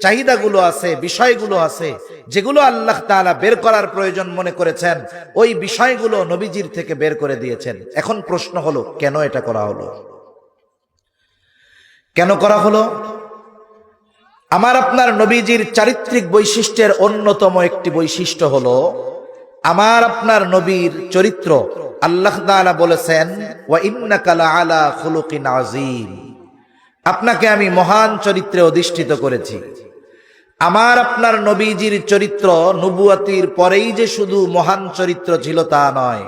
চাহিদাগুলো আছে, বিষয়গুলো আছে, যেগুলো আল্লাহ তাআলা বের করার প্রয়োজন মনে করেছেন, ওই বিষয়গুলো নবীজির থেকে বের করে দিয়েছেন। এখন প্রশ্ন হলো, কেন এটা করা হলো? কেন করা হলো? আমার আপনার নবীজির চারিত্রিক বৈশিষ্ট্যের অন্যতম একটি বৈশিষ্ট্য হলো, আমার আপনার নবীর চরিত্র, আল্লাহ তাআলা বলেছেন, ওয়া ইন্নাকা আলা খুলুকিন আযীম। আপনাকে আমি মহান চরিত্রে অধিষ্ঠিত করেছি। আমার আপনার নবীজির চরিত্র নবুয়াতির পরেই যে শুধু মহান চরিত্র ছিল তা নয়।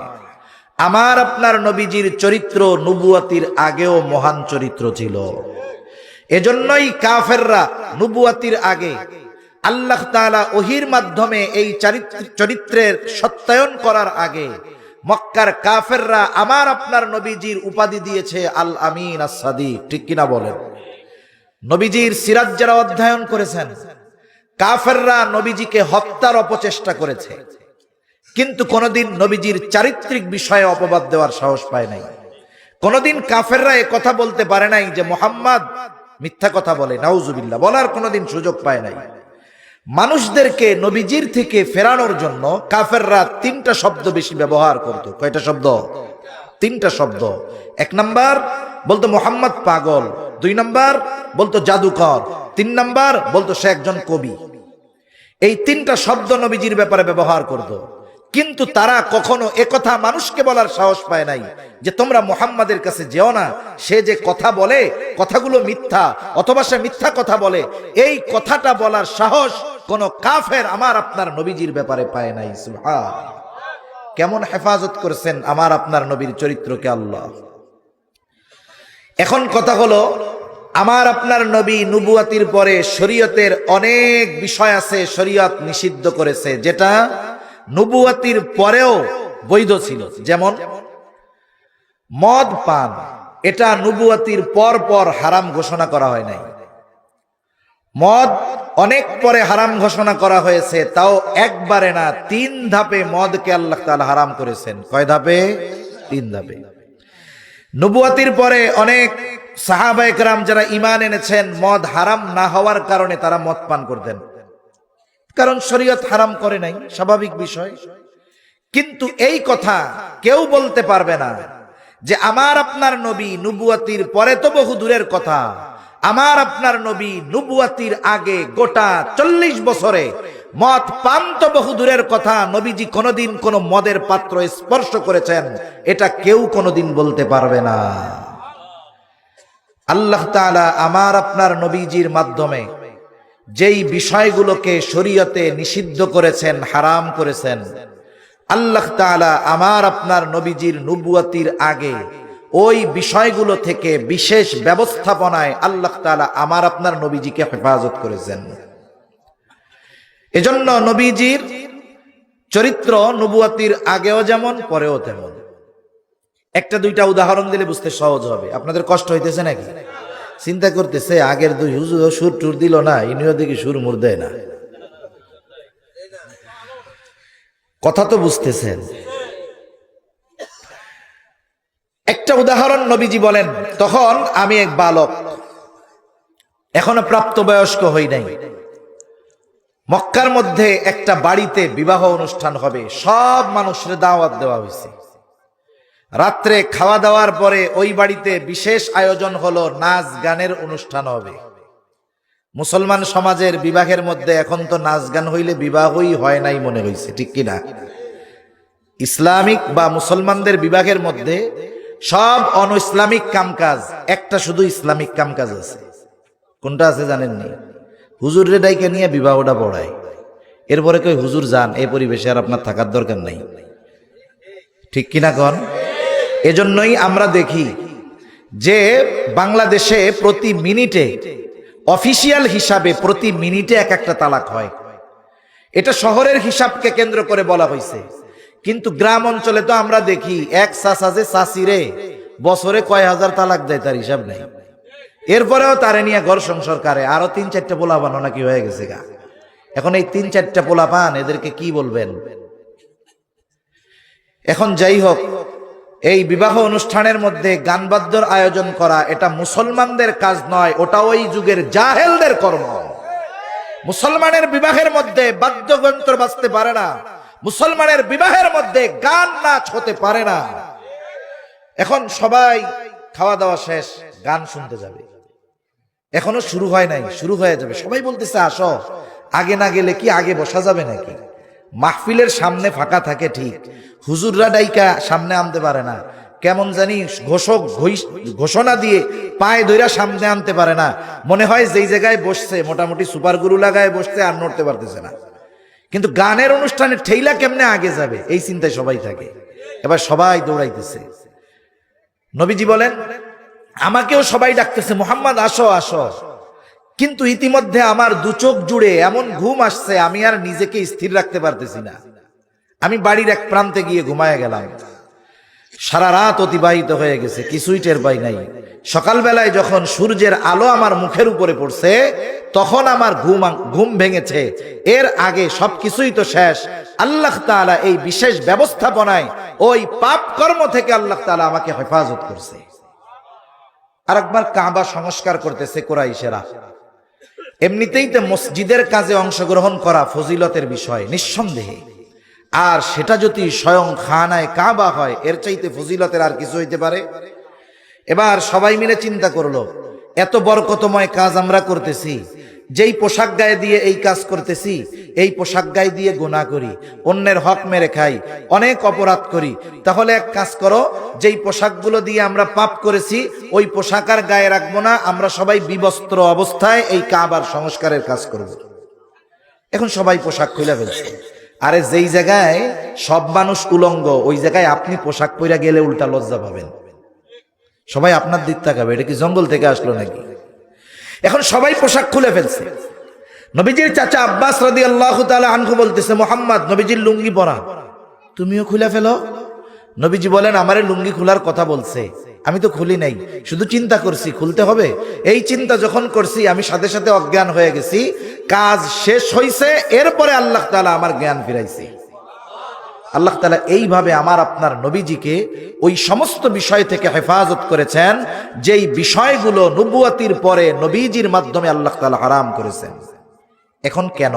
আমার আপনার নবীজির চরিত্র নবুয়াতির আগেও মহান চরিত্র ছিল। এজন্যই কাফেররা নবুয়াতির আগে আল্লাহ তাআলা ওহির মাধ্যমে এই চারিত্র- চরিত্রের সত্যায়ন করার আগে মক্কার কাফেররা আমার আপনার নবীজির উপাধি দিয়েছে আল আমিন আসাদি ঠিক কিনা বলেন? নবীজির সিরাজ যারা অধ্যয়ন করেছেন, কাফেররা নবীজিকে হত্যার অপচেষ্টা করেছে। কিন্তু কোনোদিন নবীজির চারিত্রিক বিষয়ে অপবাদ দেওয়ার সাহস পায় নাই। কোনোদিন কাফেররা এ কথা বলতে পারে নাই যে মোহাম্মদ মিথ্যা কথা বলে, নাউজুবিল্লাহ, বলার কোনোদিন সুযোগ পায় নাই। মানুষদেরকে নবীজির থেকে ফেরানোর জন্য কাফেররা তিনটা শব্দ বেশি ব্যবহার করত। কয়টা শব্দ? তিনটা শব্দ। এক নাম্বার, বলতো মোহাম্মদ পাগল। দুই নাম্বার বলতো জাদুকর, তিন নাম্বার বলতো সে একজন কবি। এই তিনটা শব্দ নবীজির ব্যাপারে ব্যবহার করত। কিন্তু তারা কখনো একথা মানুষকে বলার সাহস পায় নাই যে তোমরা মুহাম্মাদের কাছে যেও না, সে যে কথা বলে কথাগুলো মিথ্যা অথবা সে মিথ্যা কথা বলে, এই কথাটা বলার সাহস কোন কাফের আমার আপনার নবীজির ব্যাপারে পায় নাই কেমন হেফাজত করেছেন আমার আপনার নবীর চরিত্রকে আল্লাহ। এখন কথা হলো আমার আপনার নবী নুবুয়াতির পরে শরীয়তের অনেক বিষয় আছে শরীয়ত নিষিদ্ধ করেছে, যেটা নুবুয়াতির পরেও বৈধ ছিল। যেমন মদ পান, এটা নুবুয়াতির পর পর হারাম ঘোষণা করা হয় নাই। মদ অনেক পরে হারাম ঘোষণা করা হয়েছে, তাও একবারে না, তিন ধাপে মদকে আল্লাহ তাআলা হারাম করেছেন। কয় ধাপে? তিন ধাপে। নবুয়াতির পরে অনেক সাহাবা একরাম যারা ইমান এনেছেন, মদ হারাম না হওয়ার কারণে তারা মদ পান করতেন। কারণ শরীয়ত হারাম করে নাই, স্বাভাবিক বিষয়। কিন্তু এই কথা কেউ বলতে পারবে না যে, আমার আপনার নবী নুবুয়াতির পরে তো বহু দূরের কথা। আমার আপনার নবী নুবুয়াতির আগে গোটা চল্লিশ বছরে মদ পান তো বহু দূরের কথা। নবীজি কোনোদিন কোনো মদের পাত্র স্পর্শ করেছেন, এটা কেউ কোনোদিন বলতে পারবে না। আল্লাহ তাআলা আমার আপনার নবীজির মাধ্যমে যেই বিষয়গুলোকে শরীয়তে নিষিদ্ধ করেছেন, হারাম করেছেন, আল্লাহ তাআলা আমার আপনার নবীজির নুবুয়াতির আগে ওই বিষয়গুলো থেকে বিশেষ ব্যবস্থাপনায় আল্লাহ তাআলা আমার আপনার নবীজিকে হেফাজত করেছেন। এজন্য নবীজির চরিত্র নবুয়াতির আগেও যেমন, পরেও তেমন। একটা দুইটা উদাহরণ দিলে বুঝতে সহজ হবে। আপনাদের কষ্ট হইতেছে নাকি? চিন্তা করতেছে, আগের দুই হুজুর সুর টুর দিল না, ইনিও দেখি সুর মুর দেয় না। কথা তো বুঝতেছেন। একটা উদাহরণ নবীজি বলেন, তখন আমি এক বালক, এখনও প্রাপ্তবয়স্ক হই নাই। মক্কার মধ্যে একটা বাড়িতে বিবাহ অনুষ্ঠান হবে, সব মানুষের দাওয়াত দেওয়া হয়েছে রাত্রে খাওয়া দাওয়ার পরে ওই বাড়িতে বিশেষ আয়োজন হলো নাচ গানের অনুষ্ঠান হবে। মুসলমান সমাজের বিবাহের মধ্যে এখন তো নাচ গান হইলে বিবাহই হয় নাই মনে হয়েছে ঠিক কিনা? ইসলামিক বা মুসলমানদের বিবাহের মধ্যে সব অন ইসলামিক কামকাজ, একটা শুধু ইসলামিক কামকাজ আছে। কোনটা আছে জানেননি? হুজুর রে ডাইকে নিয়ে বিবাহটা পড়ায়। এরপরে কই হুজুর, যান, এই পরিবেশে আর আপনার থাকার দরকার নাই। ঠিক কিনা কন? এজন্যই আমরা দেখি যে বাংলাদেশে প্রতি মিনিটে, অফিসিয়াল হিসাবে প্রতি মিনিটে এক একটা তালাক হয়। এটা শহরের হিসাবকে কেন্দ্র করে বলা হয়েছে। কিন্তু গ্রাম অঞ্চলে তো আমরা দেখি, এক সাসাজে সাসিরে বছরে কয় হাজার তালাক দেয় তার হিসাব নেই। এরপরেও তারে নিয়ে ঘর সংসার কারে আরও তিন চারটা পোলা বানো নাকি হয়ে গেছে গা। এখন এই তিন চারটা পোলা পান এদেরকে কি বলবেন? এখন যাই হোক এই বিবাহ অনুষ্ঠানের মধ্যে গানবাদ্যর আয়োজন করা এটা মুসলমানদের কাজ নয়, ওটা ওই যুগের জাহেলদের কর্ম। মুসলমানের বিবাহের মধ্যে বাদ্যযন্ত্র বাঁচতে পারে না, মুসলমানের বিবাহের মধ্যে গান নাচ হতে পারে না। এখন সবাই খাওয়া দাওয়া শেষ, গান শুনতে যাবে। এখনও শুরু হয় নাই, শুরু হয়ে যাবে। সবাই বলতেছে, আসো, আগে না গেলে কি আগে বসা যাবে নাকি? মাহফিলের সামনে ফাঁকা থাকে ঠিক। হুজুররা ডাইকা সামনে আনতে পারে না। কেমন জানি ঘোষক ঘোষণা দিয়ে পায়ে দইরা সামনে আনতে পারে না। মনে হয় যেই জায়গায় বসছে, মোটামুটি সুপার গুরু লাগায় বসছে, আর নড়তে পারতেছে না। কিন্তু গানের অনুষ্ঠানে ঠেইলা কেমনে আগে যাবে? এই চিন্তায় সবাই থাকে। এবার সবাই দৌড়াইতেছে। নবীজি বলেন, আমাকেও সবাই ডাকতেছে, মোহাম্মদ, আসো আসো কিন্তু ইতিমধ্যে আমার দু চোখ জুড়ে এমন ঘুম আসছে, আমি আর নিজেকে স্থির রাখতে পারতেছি না। আমি বাড়ির এক প্রান্তে গিয়ে ঘুমায় গেলাম। সারা রাত অতিবাহিত হয়ে গেছে, কিছুই টের পাই নাই। সকালবেলায় যখন সূর্যের আলো আমার মুখের উপরে পড়ছে, তখন আমার ঘুম ঘুম ভেঙেছে। এর আগে সবকিছুই তো শেষ। আল্লাহ তাআলা এই বিশেষ ব্যবস্থাপনায় ওই পাপ কর্ম থেকে আল্লাহ তাআলা আমাকে হেফাজত করছে। আরেকবার কাবা সংস্কার করতেছে কোরাইশেরা। এমনিতেই তো মসজিদের কাজে অংশগ্রহণ করা ফজিলতের বিষয়, নিঃসন্দেহে। আর সেটা যদি স্বয়ং খানায় কাবা হয়, এর চাইতে ফজিলতের আর কিছু হইতে পারে? এবার সবাই মিলে চিন্তা করল, এত বরকতময় কাজ আমরা করতেছি যেই পোশাক গায়ে দিয়ে এই কাজ করতেছি, এই পোশাক গায়ে দিয়ে গোনা করি, অন্যের হক মেরে খাই, অনেক অপরাধ করি, তাহলে এক কাজ করো, যেই পোশাকগুলো দিয়ে আমরা পাপ করেছি, ওই পোশাক আর গায়ে রাখব না, আমরা সবাই বিবস্ত্র অবস্থায় এই কাবার সংস্কারের কাজ করব। এখন সবাই পোশাক খুলে ফেলছে। আরে যেই জায়গায় সব মানুষ উলঙ্গ, ওই জায়গায় আপনি পোশাক পইরা গেলে উল্টা লজ্জা পাবেন। সবাই আপনার দিক তাকাবে, এটা কি জঙ্গল থেকে আসলো নাকি? এখন সবাই পোশাক খুলে ফেলছে। নবীজির চাচা আব্বাস রাদি আল্লাহ আনকু বলতেছে, মোহাম্মদ, নবীজির লুঙ্গি পরা। তুমিও খুলে ফেলো। নবীজি বলেন, আমারে লুঙ্গি খোলার কথা বলছে। আমি তো খুলি নাই। শুধু চিন্তা করছি, খুলতে হবে? এই চিন্তা যখন করছি, আমি সাথে সাথে অজ্ঞান হয়ে গেছি। কাজ শেষ হইছে, এরপরে আল্লাহ তাআলা আমার জ্ঞান ফিরাইছে। আল্লাহ তালা এইভাবে আমার আপনার নবীজিকে ওই সমস্ত বিষয় থেকে হেফাজত করেছেন, যেই বিষয়গুলো নবুয়াতির পরে নবীজির মাধ্যমে আল্লাহ তালা হারাম করেছেন। এখন কেন?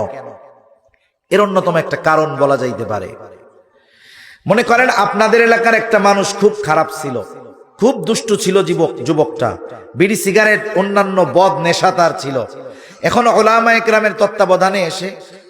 এর অন্যতম একটা কারণ বলা যাইতে পারে। মনে করেন আপনাদের এলাকার একটা মানুষ খুব খারাপ ছিল, খুব দুষ্টু ছিল যুবক যুবকটা। বিড়ি, সিগারেট, অন্যান্য বদ নেশা তার ছিল। এখন ওলামা একরামের তত্ত্বাবধানে এসে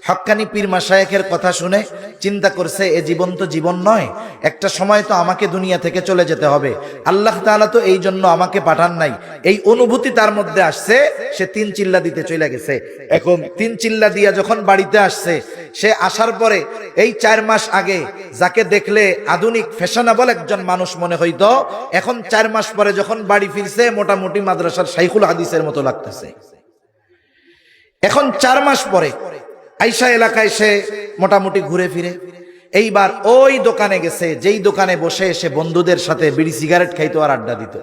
হক্কানি পীর মাসায়েকের কথা শুনে চিন্তা করছে, এ জীবন তো জীবন নয়, একটা সময় তো আমাকে দুনিয়া থেকে চলে যেতে হবে। আল্লাহ তাআলা তো এই জন্য আমাকে পাঠান নাই। এই অনুভূতি তার মধ্যে আসছে, সে তিন চিল্লা দিতে চলে গেছে। এখন তিন চিল্লা দিয়া যখন বাড়িতে আসছে, সে আসার পরে এই চার মাস আগে যাকে দেখলে আধুনিক ফ্যাশনেবল একজন মানুষ মনে হইতো, এখন চার মাস পরে যখন বাড়ি ফিরছে, মোটামুটি মাদ্রাসার শাইখুল হাদিসের মতো লাগতেছে। এখন চার মাস পরে আইসা এলাকায় সে মোটামুটি ঘুরে ফিরে। এইবার ওই দোকানে গেছে, যেই দোকানে বসে এসে বন্ধুদের সাথে বিড়ি সিগারেট খাইতো আর আড্ডা দিত।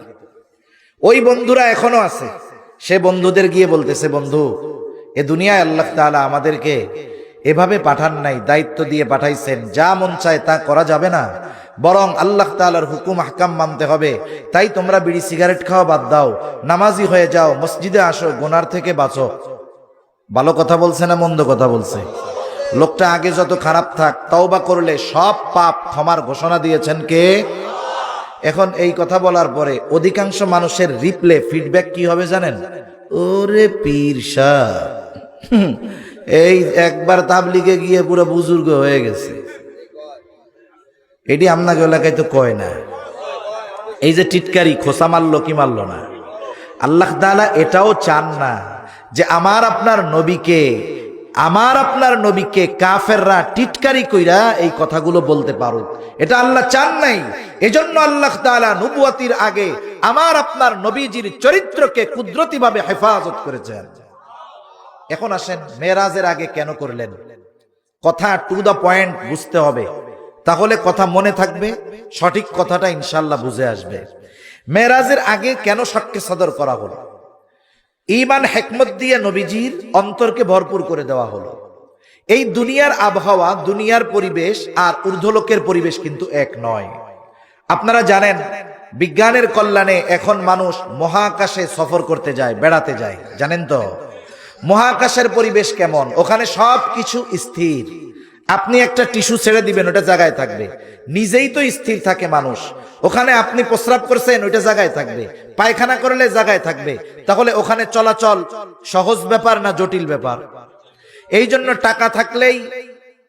ওই বন্ধুরা এখনও আছে। সে বন্ধুদের গিয়ে বলতেছে, বন্ধু, এ দুনিয়ায় আল্লাহ তাআলা আমাদেরকে এভাবে পাঠান নাই, দায়িত্ব দিয়ে পাঠাইছেন। যা মন চায় তা করা যাবে না। বরং আল্লাহ তাআলার হুকুম হাকাম মানতে হবে। তাই তোমরা বিড়ি সিগারেট খাওয়া বাদ দাও। নামাজি হয়ে যাও, মসজিদে আসো, গোনার থেকে বাঁচো। ভালো কথা বলছে না মন্দ কথা বলছে? লোকটা আগে যত খারাপ থাক, তওবা করলে সব পাপ ক্ষমার ঘোষণা দিয়েছেন কে? এখন এই কথা বলার পরে অধিকাংশ মানুষের রিপ্লে ফিডব্যাক কি হবে জানেন? ওরে পীর এই একবার তাবলিগে গিয়ে পুরো বুজুর্গ হয়ে গেছে। এটি আপনাকে এলাকায় তো কয় না। এই যে টিটকারি, খোসা মারলো, কি মারলো না? আল্লাহ তাআলা এটাও চান না। যে আমার আপনার নবীকে, আমার আপনার নবীকে কাফেররা টিটকারি কইরা এই কথাগুলো বলতে পারুক। এটা আল্লাহ চান নাই। এজন্য আল্লাহ তাআলা নবুয়াতির আগে আমার আপনার নবীজির চরিত্রকে কুদরতিভাবে হেফাজত করেছেন। এখন আসেন মেরাজের আগে কেন করলেন? কথা টু দা পয়েন্ট বুঝতে হবে। তাহলে কথা মনে থাকবে, সঠিক কথাটা ইনশাল্লাহ বুঝে আসবে। মেরাজের আগে কেন সাক্ষ্য সদর করা হলো? ইমান হেকমত দিয়ে নবীজির অন্তরকে ভরপুর করে দেওয়া হলো। এই দুনিয়ার আবহাওয়া, দুনিয়ার পরিবেশ আর ঊর্ধ্বলোকের পরিবেশ কিন্তু এক নয়। আপনারা জানেন, বিজ্ঞানের কল্যাণে এখন মানুষ মহাকাশে সফর করতে যায়, বেড়াতে যায়। জানেন তো? মহাকাশের পরিবেশ কেমন? ওখানে সব কিছু স্থির। আপনি একটা টিস্যু ছেড়ে দিবেন, ওটা জায়গায় থাকবে। নিজেই তো স্থির থাকে মানুষ। ওখানে আপনি প্রস্রাব করছেন, ওইটা জায়গায় থাকবে। পায়খানা করলে জায়গায় থাকবে। তাহলে ওখানে চলাচল সহজ ব্যাপার না জটিল ব্যাপার? এই জন্য টাকা থাকলেই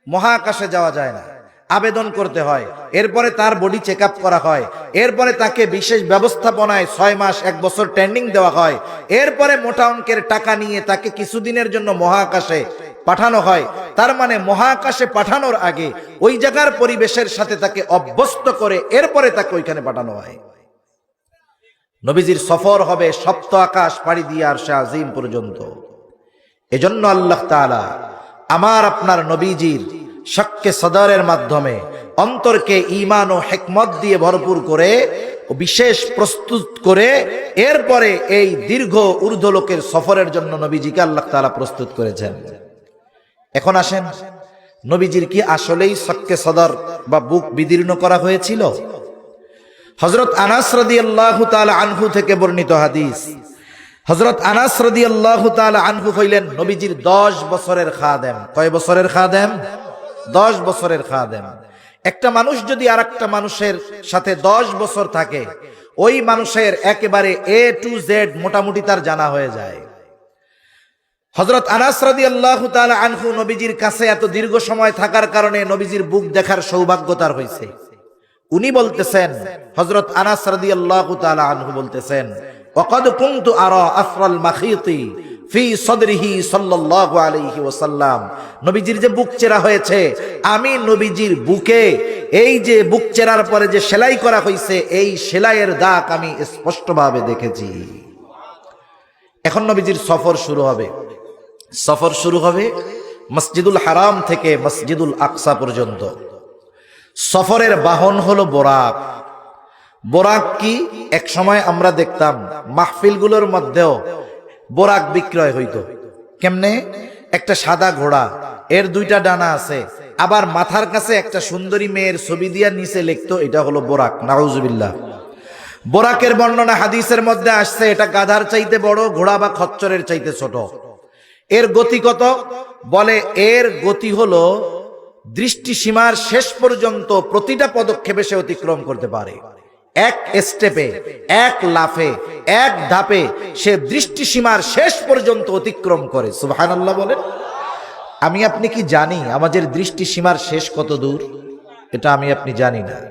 মহাকাশে যাওয়া যায় না। আবেদন করতে হয়। এরপরে তার বডি চেক করা হয়। এরপরে তাকে বিশেষ ব্যবস্থাপনায় ছয় মাস, এক বছর ট্রেনিং দেওয়া হয়। এরপরে মোটা অঙ্কের টাকা নিয়ে তাকে কিছুদিনের জন্য মহাকাশে পাঠানো হয়। তার মানে মহাকাশে পাঠানোর আগে ওই জায়গার পরিবেশের সাথে তাকে অভ্যস্ত করে এরপরে তাকে ওইখানে পাঠানো হয়। নবীজির সফর হবে সপ্ত আকাশ পাড়ি দিয়ে আর সে আজিম পর্যন্ত। এজন্য আল্লাহ তাআলা আমার আপনার নবীজির শক্কে সদরের মাধ্যমে অন্তরকে ইমান ও হেকমত দিয়ে ভরপুর করে বিশেষ প্রস্তুত করে এরপরে এই দীর্ঘ ঊর্ধ্বলোকের সফরের জন্য নবীজিকে আল্লাহ তাআলা প্রস্তুত করেছেন। এখন আসেন। নবীজির কি আসলেই শক্কে সদর বা বুক বিদীর্ণ করা হয়েছিল? হজরত আনাস রাদিয়াল্লাহু তাআলা আনহু থেকে বর্ণিত হাদিস। হজরত আনাস রাদিয়াল্লাহু তাআলা আনহু হইলেন নবীজির 10 বছরের খাদেম। কয় বছরের খাদেম? 10 বছরের খাদেম। একটা মানুষ যদি আরেকটা মানুষের সাথে 10 বছর থাকে, ওই মানুষের একেবারে এ টু জেড মোটামুটি তার জানা হয়ে যায়। হজরত আনাস রাদি আল্লাহ আনহু নবীজির কাছে এত দীর্ঘ সময় থাকার কারণে নবীজির বুক দেখার সৌভাগ্য তার হয়েছে। উনি বলতেছেন হজরত আনাস রাদি আল্লাহ আনহু বলতেছেন নবীজির যে বুক চেরা হয়েছে, আমি নবীজির বুকে এই যে বুক চেরার পরে যে সেলাই করা হয়েছে এই সেলাইয়ের দাগ আমি স্পষ্টভাবে দেখেছি। এখন নবীজির সফর শুরু হবে। সফর শুরু হবে মসজিদুল হারাম থেকে মসজিদুল আকসা পর্যন্ত। সফরের বাহন হলো বোরাক। বোরাক কি? এক সময় আমরা দেখতাম মাহফিলগুলোর মধ্যেও বোরাক বিক্রয় হইতো। কেমনে? একটা সাদা ঘোড়া, এর দুইটা ডানা আছে। আবার মাথার কাছে একটা সুন্দরী মেয়ের ছবি দিয়া নিচে লিখতো, এটা হলো বোরাক। নাউজুবিল্লাহ। বোরাকের বর্ণনা হাদিসের মধ্যে আসছে, এটা গাধার চাইতে বড়, ঘোড়া বা খচ্চরের চাইতে ছোট। এর গতি কত? বলে, এর গতি হলো দৃষ্টিসীমার শেষ পর্যন্ত প্রতিটা পদক্ষেপে সে অতিক্রম করতে পারে। এক স্টেপে, এক লাফে, এক ধাপে সে দৃষ্টিসীমার শেষ পর্যন্ত অতিক্রম করে। সুবহানাল্লাহ বলেন। আমি আপনি কি জানি আমাদের দৃষ্টিসীমার শেষ কত দূর? এটা আমি আপনি জানি না।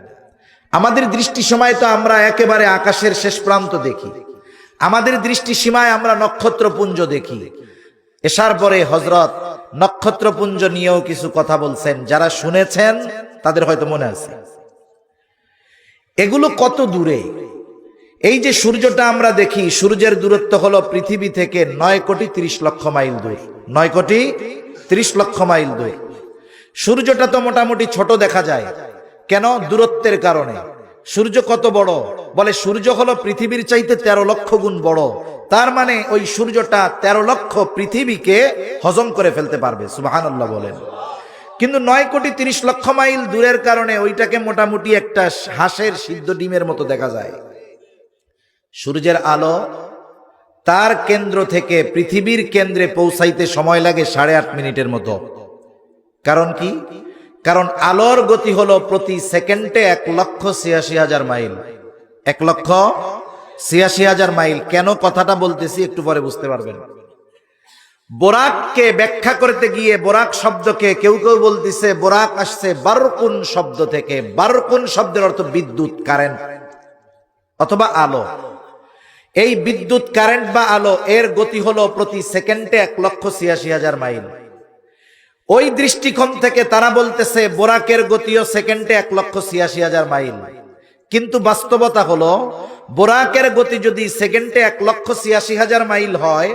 আমাদের দৃষ্টি সময় তো আমরা একেবারে আকাশের শেষ প্রান্ত দেখি। আমাদের দৃষ্টি সীমায় আমরা নক্ষত্রপুঞ্জ দেখি। এসার পরে হজরত নক্ষত্রপুঞ্জ নিয়েও কিছু কথা বলছেন। যারা শুনেছেন, তাদের হয়তো মনে আছে। এগুলো কত দূরে? এই যে সূর্যটা আমরা দেখি, সূর্যের দূরত্ব হলো পৃথিবী থেকে নয় কোটি তিরিশ লক্ষ মাইল দূর। নয় কোটি তিরিশ লক্ষ মাইল দূর। সূর্যটা তো মোটামুটি ছোট দেখা যায়। কেন? দূরত্বের কারণে। সূর্য কত বড়? বলে, সূর্য হলো পৃথিবীর চাইতে তেরো লক্ষ গুণ বড়। তার মানে ওই সূর্যটা তেরো লক্ষ পৃথিবীকে হজম করে ফেলতে পারবে সুবাহান্লাহ বলেন। কিন্তু নয় কোটি তিরিশ লক্ষ মাইল দূরের কারণে ওইটাকে মোটামুটি একটা হাঁসের সিদ্ধ ডিমের মতো দেখা যায়। সূর্যের আলো তার কেন্দ্র থেকে পৃথিবীর কেন্দ্রে পৌঁছাইতে সময় লাগে সাড়ে আট মিনিটের মতো। কারণ কি? কারণ আলোর গতি হলো প্রতি সেকেন্ডে এক লক্ষ ছিয়াশি হাজার মাইল। এক লক্ষ ছিয়াশি হাজার মাইল। কেন কথাটা বলতেছি একটু পরে বুঝতে পারবেন। বোরাককে ব্যাখ্যা করতে গিয়ে বোরাক শব্দকে কেউ কেউ বলতেছে, বোরাক আসছে বারকুন শব্দ থেকে। বারকুন শব্দের অর্থ বিদ্যুৎ, কারেন্ট অথবা আলো। এই বিদ্যুৎ, কারেন্ট বা আলো, এর গতি হলো প্রতি সেকেন্ডে এক লক্ষ ছিয়াশি হাজার মাইল। ওই দৃষ্টিকোণ থেকে তারা বলতেছে, বোরাকের গতিও সেকেন্ডে এক লক্ষ ছিয়াশি হাজার মাইল। কিন্তু বাস্তবতা হলো, বোরাকের গতি যদি সেকেন্ডে এক লক্ষ ছিয়াশি হাজার মাইল হয়,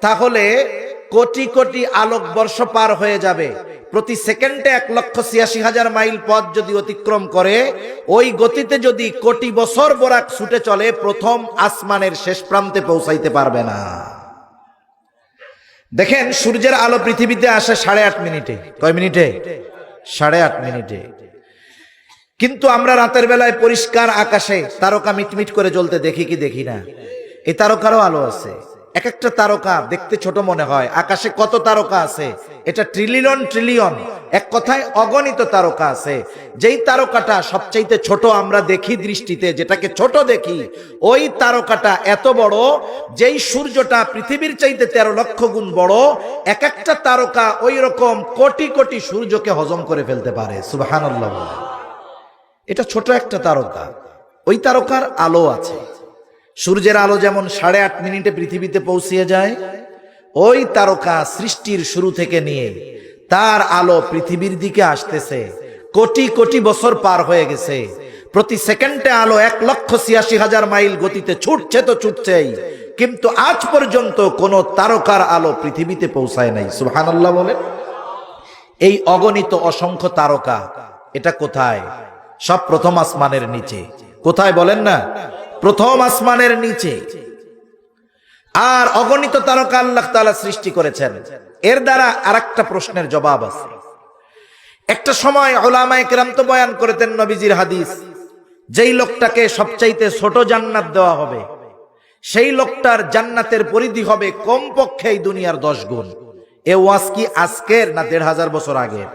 তাহলে কোটি কোটি আলোক বর্ষ পার হয়ে যাবে। প্রতি সেকেন্ডে এক লক্ষ ছিয়াশি হাজার মাইল পথ যদি অতিক্রম করে, ওই গতিতে যদি কোটি বছর বোরাক ছুটে চলে, প্রথম আসমানের শেষ প্রান্তে পৌঁছাইতে পারবে না। দেখেন, সূর্যের আলো পৃথিবীতে আসে সাড়ে আট মিনিটে। কয় মিনিটে? সাড়ে আট মিনিটে। কিন্তু আমরা রাতের বেলায় পরিষ্কার আকাশে তারকা মিটমিট করে জ্বলতে দেখি কি দেখি না। এই তারকারও আলো আছে। এক একটা তারকা দেখতে ছোট মনে হয়। আকাশে কত তারকা আছে? এটা ট্রিলিয়ন ট্রিলিয়ন এক কথায় অগণিত তারকা আছে। যেই তারকাটা সবচাইতে ছোট আমরা দেখি দৃষ্টিতে, যেটাকে ছোট দেখি, ওই তারকাটা এত বড়, যেই সূর্যটা পৃথিবীর চাইতে তেরো লক্ষ গুণ বড়, এক একটা তারকা ওই রকম কোটি কোটি সূর্যকে হজম করে ফেলতে পারে। বলে। এটা ছোট একটা তারকা। ওই তারকার আলো আছে। সূর্যের আলো যেমন সাড়ে আট মিনিটে পৃথিবীতে পৌঁছিয়ে যায়, ওই তারকা সৃষ্টির শুরু থেকে নিয়ে তার আলো পৃথিবীর দিকে আসতেছে। কোটি কোটি বছর পার হয়ে গেছে। প্রতি সেকেন্ডে আলো এক লক্ষ ছিয়াশি হাজার মাইল গতিতে ছুটছে তো ছুটছেই। কিন্তু আজ পর্যন্ত কোন তারকার আলো পৃথিবীতে পৌঁছায় নাই। সুবহানাল্লাহ বলেন। এই অগণিত অসংখ্য তারকা, এটা কোথায়? সব প্রথম আসমানের নিচে। কোথায় বলেন না? প্রথম আসমানের নিচে। আর অগণিত তারকা আল্লাহ তালা সৃষ্টি করেছেন। এর দ্বারা আরেকটা প্রশ্নের জবাব আছে। একটা সময় ওলামা একরাম তো বয়ান করেতেন নবীজির হাদিস, যেই লোকটাকে সবচাইতে ছোট জান্নাত দেওয়া হবে, সেই লোকটার জান্নাতের পরিধি হবে কমপক্ষে এই দুনিয়ার দশ গুণ। এ ওয়াজ কি আজকের না দেড় হাজার বছর আগের?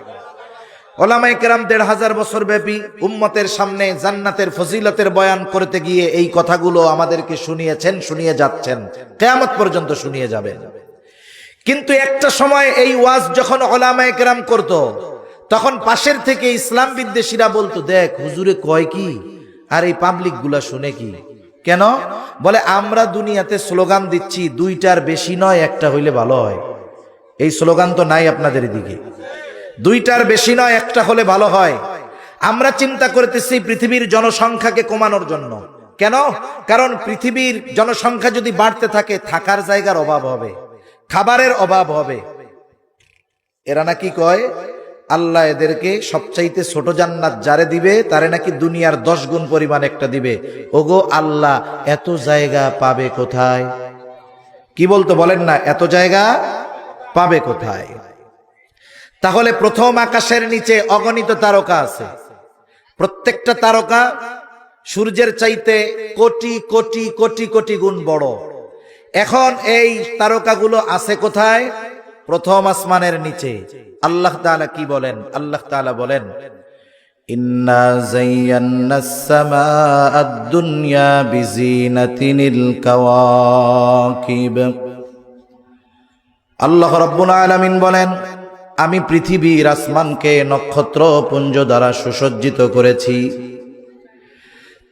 ওলামাই কেরাম দেড় হাজার বছর ব্যাপী উম্মতের সামনে জান্নাতের ফজিলতের বয়ান করতে গিয়ে এই কথাগুলো আমাদেরকে শুনিয়েছেন, শুনিয়ে যাচ্ছেন। কেয়ামত পর্যন্ত শুনিয়ে যাবেন। কিন্তু একটা সময় এই ওয়াজ যখন ওলামাই কেরাম করত, তখন পাশের থেকে ইসলাম বিদ্বেষীরা বলতো, দেখ, হুজুরে কয় কি? আর এই পাবলিকগুলা শুনে কি? কেন? বলে, আমরা দুনিয়াতে স্লোগান দিচ্ছি, দুইটার বেশি নয়, একটা হইলে ভালো হয়। এই স্লোগান তো নাই আপনাদের দিকে দুইটার বেশি নয়, একটা হলে ভালো হয়। আমরা চিন্তা করতেছি পৃথিবীর জনসংখ্যাকে কমানোর জন্য। কেন? কারণ পৃথিবীর জনসংখ্যা যদি বাড়তে থাকে, থাকার জায়গার অভাব হবে, খাবারের অভাব হবে। এরা নাকি কয়, আল্লাহ এদেরকে সবচাইতে ছোট জান্নাত যারে দিবে, তারে নাকি দুনিয়ার দশ গুণ পরিমাণ একটা দিবে। ওগো আল্লাহ, এত জায়গা পাবে কোথায়? কি বলতো বলেন না, এত জায়গা পাবে কোথায়? তাহলে প্রথম আকাশের নিচে অগণিত তারকা আছে। প্রত্যেকটা তারকা সূর্যের চাইতে কোটি কোটি কোটি কোটি গুণ বড়। এখন এই তারকাগুলো আছে কোথায়? প্রথম আসমানের নিচে। আল্লাহ তালা কি বলেন? আল্লাহ তালা বলেন আল্লাহ রব্বুল আলমিন বলেন আমি পৃথিবীর আসমানকে নক্ষত্র পুঞ্জ দ্বারা সুসজ্জিত করেছি।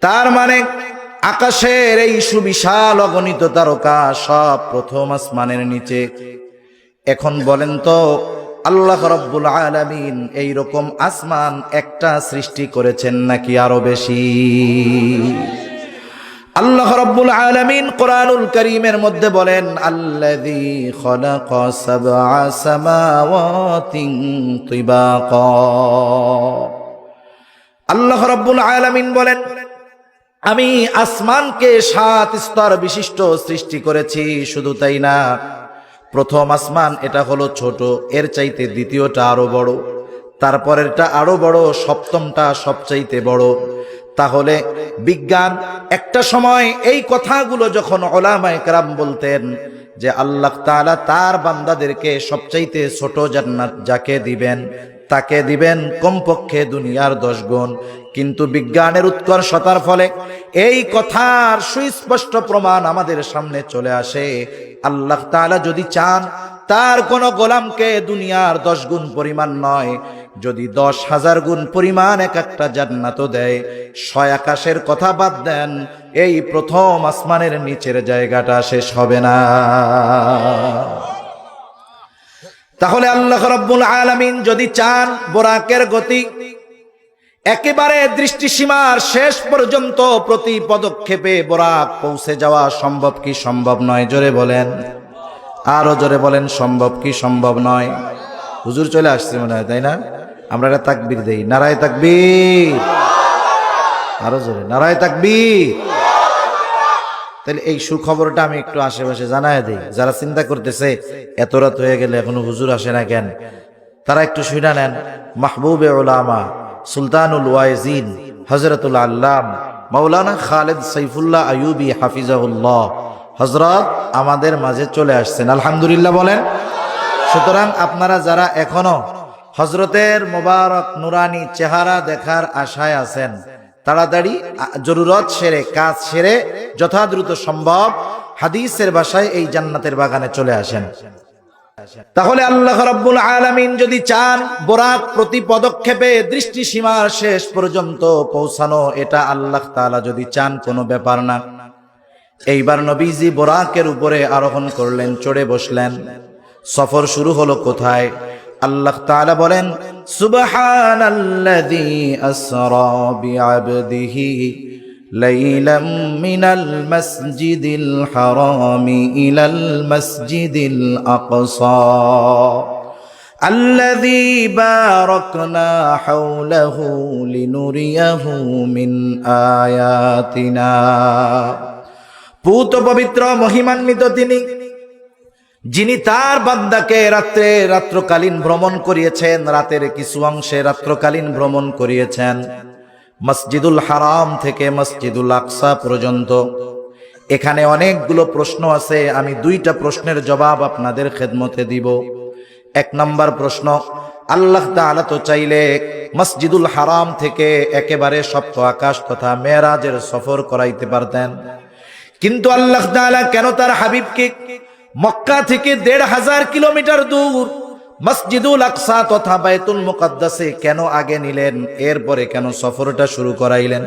তার মানে আকাশের এই সুবিশাল অগণিত তারকা সব প্রথম আসমানের নিচে। এখন বলেন তো, আল্লাহ রব্বুল আলামিন এই রকম আসমান একটা সৃষ্টি করেছেন নাকি আরও বেশি? আল্লাহ রব্বুল আলামিন কোরআনুল করিমের মধ্যে বলেন, আল্লাযী খলাকা সাবআ সামাওয়াতিন তিবাকা। আল্লাহ রব্বুল আলামিন বলেন, আমি আসমানকে সাত স্তর বিশিষ্ট সৃষ্টি করেছি, শুধু তাই না। প্রথম আসমান এটা হলো ছোট, এর চাইতে দ্বিতীয়টা আরও বড়, তারপরেরটা আরও বড়, সপ্তমটা সবচাইতে বড়। তাহলে বিজ্ঞান একটা সময় এই কথাগুলো যখন ওলামায়ে কেরাম বলতেন যে আল্লাহ তাআলা তার বান্দাদেরকে সবচাইতে ছোট জান্নাত যাকে দিবেন, তাকে দিবেন কমপক্ষে দুনিয়ার দশ গুণ। কিন্তু বিজ্ঞানের উৎকর্ষতার ফলে এই কথার সুস্পষ্ট প্রমাণ আমাদের সামনে চলে আসে। আল্লাহ তাআলা যদি চান তার কোন গোলামকে দুনিয়ার দশ গুণ পরিমাণ নয় যদি দশ হাজার গুণ পরিমাণ এক একটা জান্নাতও দেয়, ছয় আকাশের কথা বাদ দেন, এই প্রথম আসমানের নিচের জায়গাটা শেষ হবে না। তাহলে আল্লাহ রব্বুল আলামিন যদি চান বোরাকের গতি, একেবারে দৃষ্টিসীমার শেষ পর্যন্ত প্রতি পদক্ষেপে বোরাক পৌঁছে যাওয়া সম্ভব কি সম্ভব নয়? জোরে বলেন। আরও জোরে বলেন, সম্ভব কি সম্ভব নয়? হুজুর চলে আসছে মনে হয়, তাই না? আমরা একটা তাকবির দেই, নারায় তাকবীর। আরও জোরে, নারায় তাকবীর। তাহলে এই সুখবরটা আমি একটু আশেপাশে জানায় দিই। যারা চিন্তা করতেছে, এত রাত হয়ে গেলে এখনও হুজুর আসে না কেন? তারা একটু শুনে নেন। মাহবুবে ওলামা সুলতানুল ওয়াইজিন হজরতুল আল্লাম মৌলানা খালেদ সাইফুল্লাহ আয়ুবি হাফিজাহুল্লাহ। হজরত আমাদের মাঝে চলে আসছেন। আলহামদুলিল্লাহ বলেন। সুতরাং আপনারা যারা এখনও হজরতের মোবারক নুরানি চেহারা দেখার আশায় আছেন। তাড়াতাড়ি জরুরত সেরে, কাজ সেরে যথাদ্রুত সম্ভব হাদিসের বাসায় এই জান্নাতের বাগানে চলে আসেন। তাহলে আল্লাহ রাব্বুল আলামিন যদি চান বোরাক প্রতি পদক্ষেপে দৃষ্টি সীমার শেষ পর্যন্ত পৌঁছানো, এটা আল্লাহ তাআলা যদি চান, কোনো ব্যাপার না। এইবার নবীজি বোরাকের উপরে আরোহণ করলেন, চড়ে বসলেন। সফর শুরু হলো কোথায়? আল্লাহ তাআলা বলেন সুবহানাল্লাযী আসরা বিআবদিহি লাইলাম মিনাল মাসজিদিল হারামি ইলাল মাসজিদিল আকসা الذي باركنا حوله لنريه من آياتنا পুত পবিত্র মহিমান্বিত তিনি যিনি তার বান্দাকে রাত্রে রাত্রকালীন ভ্রমণ করিয়েছেন, রাতের কিছু অংশে রাত্রকালীন ভ্রমণ করিয়েছেন। মসজিদুল হারাম থেকে মসজিদুল আকসা পর্যন্ত। এখানে অনেকগুলো প্রশ্ন আছে, আমি দুইটা প্রশ্নের জবাব আপনাদের খেদমতে দিব। এক নম্বর প্রশ্ন, আল্লাহ তাআলা তো চাইলে মসজিদুল হারাম থেকে একেবারে সপ্ত আকাশ তথা মেয়েরাজের সফর করাইতে পারতেন। কিন্তু আল্লাহ তাআলা কেন তার হাবিবকে মক্কা থেকে দেড় হাজার কিলোমিটার দূর। মসজিদুল আকসা তথা বাইতুল মুকাদ্দাসে কেন আগে নিলেন? এরপরে কেন সফরটা শুরু করাইলেন?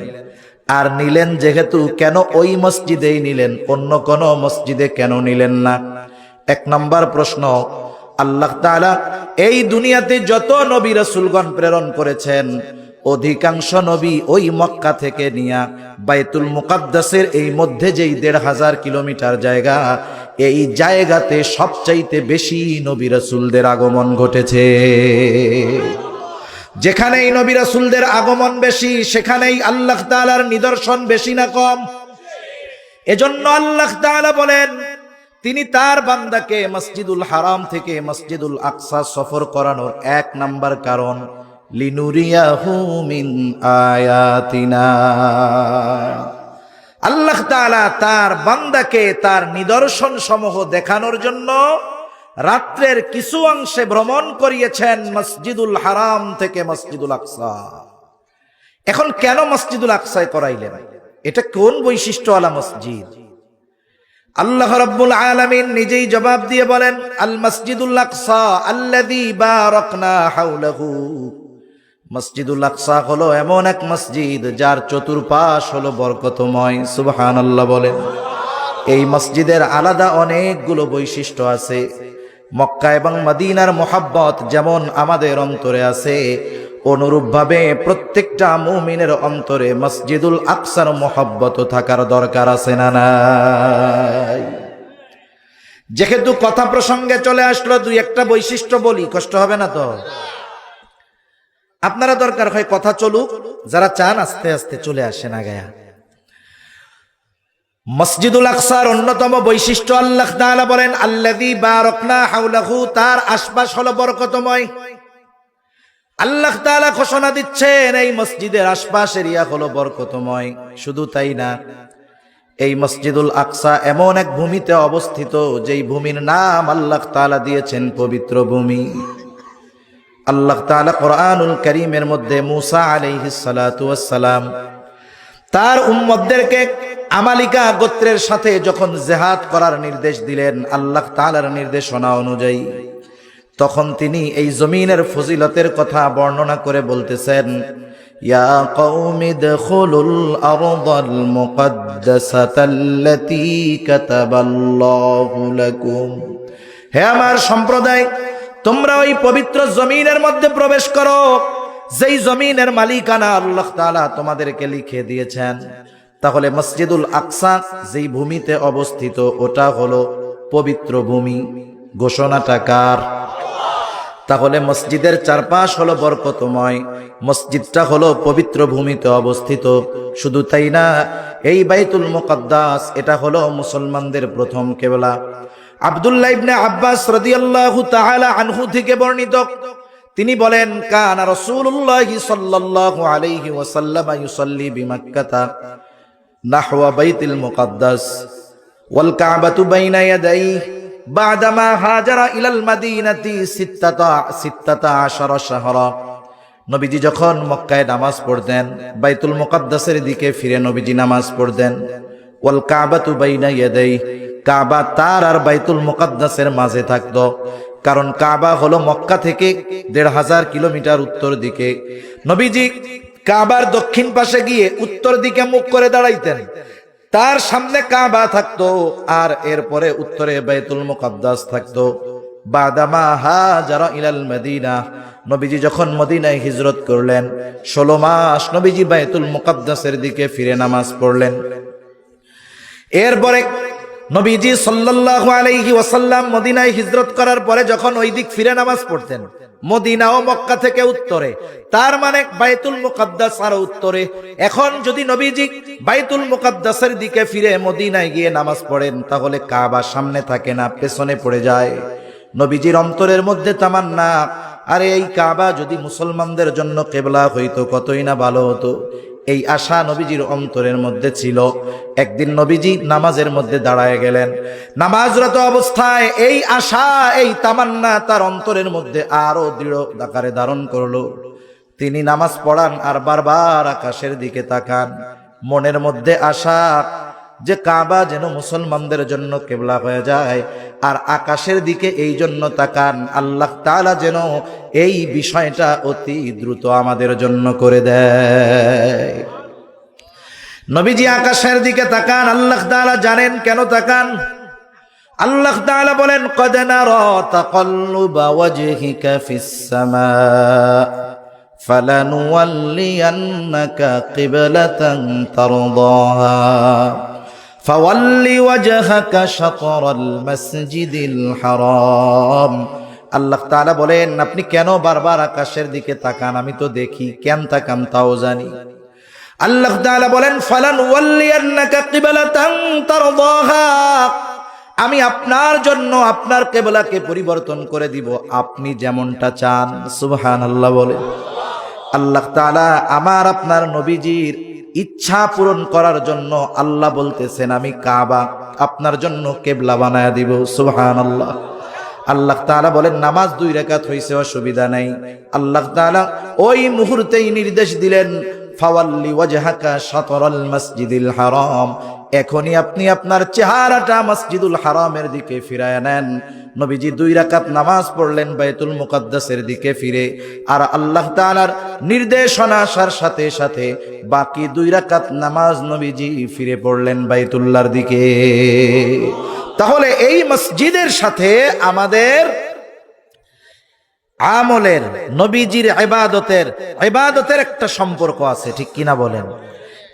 আর নিলেন যেহেতু, কেন ওই মসজিদেই নিলেন? অন্য কোন মসজিদে কেন নিলেন না? এক নম্বর প্রশ্ন, আল্লাহ তাআলা এই দুনিয়াতে যত নবী রাসূলগণ প্রেরণ করেছেন, অধিকাংশ নবী ওই মক্কা থেকে নিয়া বাইতুল মুকাদ্দাসের এই মধ্যে যেই দেড় হাজার কিলোমিটার জায়গা এই জায়গাতে সবচাইতে বেশি নবী রাসূলদের আগমন ঘটেছে। যেখানেই নবী রাসূলদের আগমন বেশি, সেখানেই আল্লাহ তাআলার নিদর্শন বেশি না কম। এজন্য আল্লাহ তাআলা বলেন, তিনি তার বান্দাকে মসজিদুল হারাম থেকে মসজিদুল আকসা সফর করানোর এক নাম্বার কারণ লিনুরিয়া হুমিন আয়াতিনা। আল্লাহ তাআলা তার বান্দাকে তার নিদর্শন সমূহ দেখানোর জন্য রাত্রের কিছু অংশে ভ্রমণ করিয়েছেন মসজিদুল হারাম থেকে মসজিদুল আকসা। এখন কেন মসজিদুল আকসায় করাইলেন? এটা কোন বৈশিষ্ট্য আলা মসজিদ? আল্লাহ রাব্বুল আলামিন নিজেই জবাব দিয়ে বলেন, আল মসজিদুল আকসা আল্লাযী মসজিদুল আকসা হলো এমন এক মসজিদ যার চতুর্পাশ হলো বরকতময়, সুবহানাল্লাহ বলেন। এই মসজিদের আলাদা অনেকগুলো বৈশিষ্ট্য আছে। মক্কা এবং মদিনার মোহাব্বত যেমন আমাদের অন্তরে আছে, অনুরূপভাবে প্রত্যেকটা মুমিনের অন্তরে মসজিদুল আকসার মোহাব্বত থাকার দরকার আছে না যেহেতু কথা প্রসঙ্গে চলে আসলো, দুই একটা বৈশিষ্ট্য বলি, কষ্ট হবে না তো? আপনারা দরকার হয় কথা চলুক, যারা চান আস্তে আস্তে চলে আসেন আগায়া। মসজিদুল আকসার অন্যতম বৈশিষ্ট্য আল্লাহ তাআলা বলেন, আল্লাযী বারাকনা হাওলাহু তার আশপাশ হলো বরকতময়। আল্লাহ তাআলা ঘোষণা দিচ্ছেন, এই মসজিদের আশপাশ এরিয়া হলো বরকতময়। শুধু তাই না, এই মসজিদুল আকসা এমন এক ভূমিতে অবস্থিত, যেই ভূমির নাম আল্লাহ তাআলা দিয়েছেন পবিত্র ভূমি। আল্লাহ তাআলা কোরআনুল করিমের মধ্যে মুসা আলাইহিস সালাতু ওয়াসসালাম তার উম্মতদেরকে আমালিকা গোত্রের সাথে যখন জেহাদ করার নির্দেশ দিলেন, আল্লাহ তাআলার নির্দেশনা অনুযায়ী তখন তিনি এই জমিনের ফজিলতের কথা বর্ণনা করে বলতেছেন হে আমার সম্প্রদায় তোমরা ওই পবিত্র জমিনের মধ্যে প্রবেশ করো। যেই জমিনের মালিকানা আল্লাহ তাআলা তোমাদেরকে লিখে দিয়েছেন। তাহলে মসজিদুল আকসা যেই ভূমিতে অবস্থিত, ওটা হলো পবিত্র ভূমি। ঘোষণাটা কার? তাহলে মসজিদের চারপাশ হলো বরকতময়। মসজিদটা হলো পবিত্র ভূমিতে অবস্থিত। শুধু তাই না, এই বাইতুল মুকদ্দাস, এটা হলো মুসলমানদের প্রথম কেবলা। আব্দুল্লাহ ইবনে আব্বাস রাদিয়াল্লাহু তাআলা আনহু থেকে বর্ণিত। তিনি বলেন, কানা রাসূলুল্লাহ সাল্লাল্লাহু আলাইহি ওয়াসাল্লাম ইউসাল্লি বিমাক্কাতা নাহওয়া বাইতুল মুকদ্দাস ওয়াল কাবাতু বাইনা ইয়াদাইহি বাদামা হাজারা ইলাল মাদিনাতি সিত্তাতা সিত্তাতা আশারা শাহরা। নবীজি যখন মক্কায় নামাজ পড়তেন, বাইতুল মুকাদ্দাসের দিকে ফিরে নবীজি নামাজ পড়তেন। ওয়াল কাবাতু বাইনা ইয়াদাইহি কাবা তার আর বাইতুল মুকাদ্দাসের মাঝে থাকতো। কারণ কাবা হলো মক্কা থেকে দেড় হাজার কিলোমিটার উত্তর দিকে। নবীজি কাবার দক্ষিণ পাশে গিয়ে উত্তর দিকে মুখ করে দাঁড়াইতেন। তার সামনে কাবা থাকতো আর এরপরে উত্তরে বাইতুল মুকাদ্দাস থাকতো। বাদামা হাজারা ইলাল মদিনা। নবীজি যখন মদিনায় হিজরত করলেন, ষোলো মাস নবীজি বাইতুল মুকাদ্দাসের দিকে ফিরে নামাজ পড়লেন। এরপরে নবীজি সাল্লাল্লাহু আলাইহি ওয়াসাল্লাম মদিনায় হিজরত করার পরে যখন ওই দিক ফিরে নামাজ পড়তেন, মদিনা ও মক্কা থেকে উত্তরে, তার মানে বাইতুল মুকাদ্দাস আর উত্তরে। এখন যদি নবীজি বাইতুল মুকাদ্দাসের দিকে ফিরে মদিনায় গিয়ে নামাজ পড়েন, তাহলে কাবা সামনে থাকে না, পেছনে পড়ে যায়। নবীজির অন্তরের মধ্যে তামান্না, আরে এই কাবা যদি মুসলমানদের জন্য কেবলা হইতো, কতই না ভালো হতো। এই আশা নবীজির অন্তরের মধ্যে ছিল। একদিন নবীজি নামাজের মধ্যে দাঁড়ায় গেলেন। নামাজরত অবস্থায় এই আশা, এই তামান্না তার অন্তরের মধ্যে আরও দৃঢ় আকারে ধারণ করল। তিনি নামাজ পড়ান আর বারবার আকাশের দিকে তাকান। মনের মধ্যে আশা যে কাবা যেন মুসলমানদের জন্য কেবলা হয়ে যায় আর আকাশের দিকে এই জন্য তাকান, আল্লাহ তালা যেন এই বিষয়টা অতি দ্রুত আমাদের জন্য করে দেয়। নবীজি আকাশের দিকে তাকান, আল্লাহ তালা জানেন কেন তাকান? আল্লাহ তাআলা বলেন, কদ নারা তাকাল্লুবা ওয়াজহিকা ফিস সামা, ফালানুওয়াল্লিয়ান্নাকা কিবলাতান তারদাহা। فول وجهك شطر المسجد الحرام আল্লাহ তাআলা বলেন আপনি কেন বারবার আকাশের দিকে তাকান আমি তো দেখি কেন তাকান তাও জানি আল্লাহ তাআলা বলেন ফালান ওয়াল্লিয়ান্নাকা কিবলাতান তারদাহা আমি আপনার জন্য আপনার কেবলাকে পরিবর্তন করে দিব আপনি যেমনটা চান সুবহানাল্লাহ বলে আল্লাহ তাআলা আমার আপনার নবীজির ইচ্ছা পূরণ করার জন্য আল্লাহ বলতেছেন, আমি কাবা, আপনার জন্য কেবলা বানায় দিব। সুহান আল্লাহ আল্লাহ তালা বলেন, নামাজ দুই রেখাত হয়েছে অসুবিধা নাই। আল্লাহ তালা ওই মুহূর্তেই নির্দেশ দিলেন, ফাওয়াল্লি ওয়াজহাকা সতরল মসজিদিল হারাম। এখনই আপনি আপনার চেহারাটা মসজিদুল হারামের দিকে ফিরায় নেন। নবীজি দুই রাকাত নামাজ পড়লেন বাইতুল মুকাদ্দাসের দিকে ফিরে। আর আল্লাহ তাআলার নির্দেশনা আসার সাথে সাথে বাকি দুই রাকাত নামাজ নবীজি ফিরে পড়লেন বাইতুল্লাহর দিকে। তাহলে এই মসজিদের সাথে আমাদের আমলের, নবীজির ইবাদতের ইবাদতের একটা সম্পর্ক আছে, ঠিক কিনা বলেন?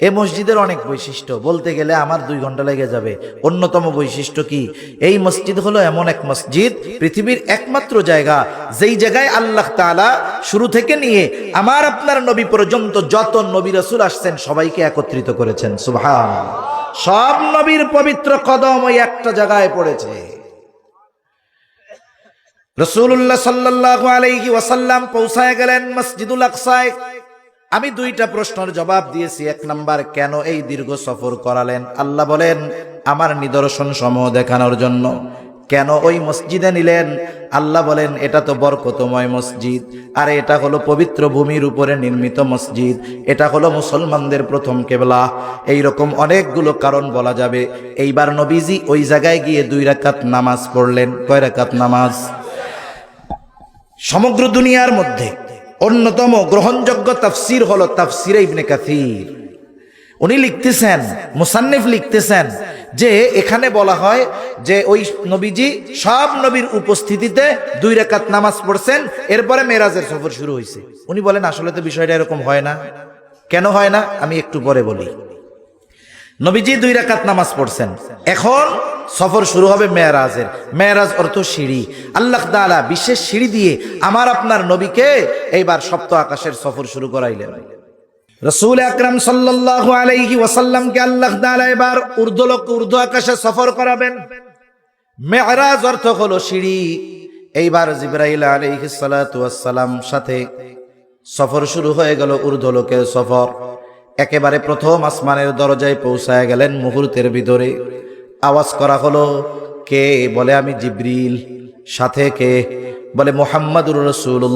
এ মসজিদের অনেক বৈশিষ্ট্য। বলতে গেলে আমার দুই ঘণ্টা লেগে যাবে। অন্যতম বৈশিষ্ট্য কি? এই মসজিদ হলো এমন এক মসজিদ, পৃথিবীর একমাত্র জায়গা, যেই জায়গায় আল্লাহ তাআলা শুরু থেকে নিয়ে আমার আপনার নবী পর্যন্ত যত নবী রসুল আসছেন, সবাইকে একত্রিত করেছেন। সুবহান সব নবীর পবিত্র কদম ওই একটা জায়গায় পড়েছে। রসুল্লাহ সাল্লাহ আলাইহি ওয়াসাল্লাম পৌঁছায় গেলেন মসজিদুল আকসায়। আমি দুইটা প্রশ্নের জবাব দিয়েছি। এক নাম্বার, কেন এই দীর্ঘ সফর করালেন? আল্লাহ বলেন, আমার নিদর্শন সমূহ দেখানোর জন্য। কেন ওই মসজিদে নিলেন? আল্লাহ বলেন, এটা তো বরকতময় মসজিদ। আর, এটা হলো পবিত্র ভূমির উপরে নির্মিত মসজিদ। এটা হলো মুসলমানদের প্রথম কেবলা। এই রকম অনেকগুলো কারণ বলা যাবে। এইবার নবীজি ওই জায়গায় গিয়ে দুই রাকাত নামাজ পড়লেন। কয় রাকাত নামাজ? সমগ্র দুনিয়ার মধ্যে অন্যতম গ্রহণযোগ্য তাফসির হলো তাফসিরে ইবনে কাসির। উনি লিখতেছেন, মুসান্নিফ লিখতেছেন যে এখানে বলা হয় যে ওই নবীজি সব নবীর উপস্থিতিতে দুই রেখাত নামাজ পড়ছেন, এরপরে মেরাজের সফর শুরু হয়েছে উনি বলেন, আসলে তো বিষয়টা এরকম হয় না। কেন হয় না? আমি একটু পরে বলি। নবীজি দুই রাকাত নামাজ পড়ছেন। এখন সফর শুরু হবে মেয়েরাজের। মেয়েরাজ অর্থ সিঁড়ি। আল্লাহ তাআলা বিশেষ সিঁড়ি দিয়ে আমার আপনার নবীকে এইবার সপ্ত আকাশের সফর শুরু করাইলেন। রসুল আকরাম সাল্লাল্লাহু আলাইহি ওয়াসাল্লামকে আল্লাহ তাআলা এবার ঊর্ধ্বলোক ঊর্ধ্ব আকাশে সফর করাবেন। মেয়েরাজ অর্থ হলো সিঁড়ি। এইবার জিব্রাইল আলাইহিস সালাম সাথে সফর শুরু হয়ে গেল ঊর্ধ্বলোকের সফর। একেবারে প্রথম আসমানের দরজায় পৌঁছায় গেলেন মুহূর্তের ভিতরে। আওয়াজ করা হলো, কে? বলে, আমি জিব্রিল। সাথে কে? বলে, মোহাম্মদুর রসুল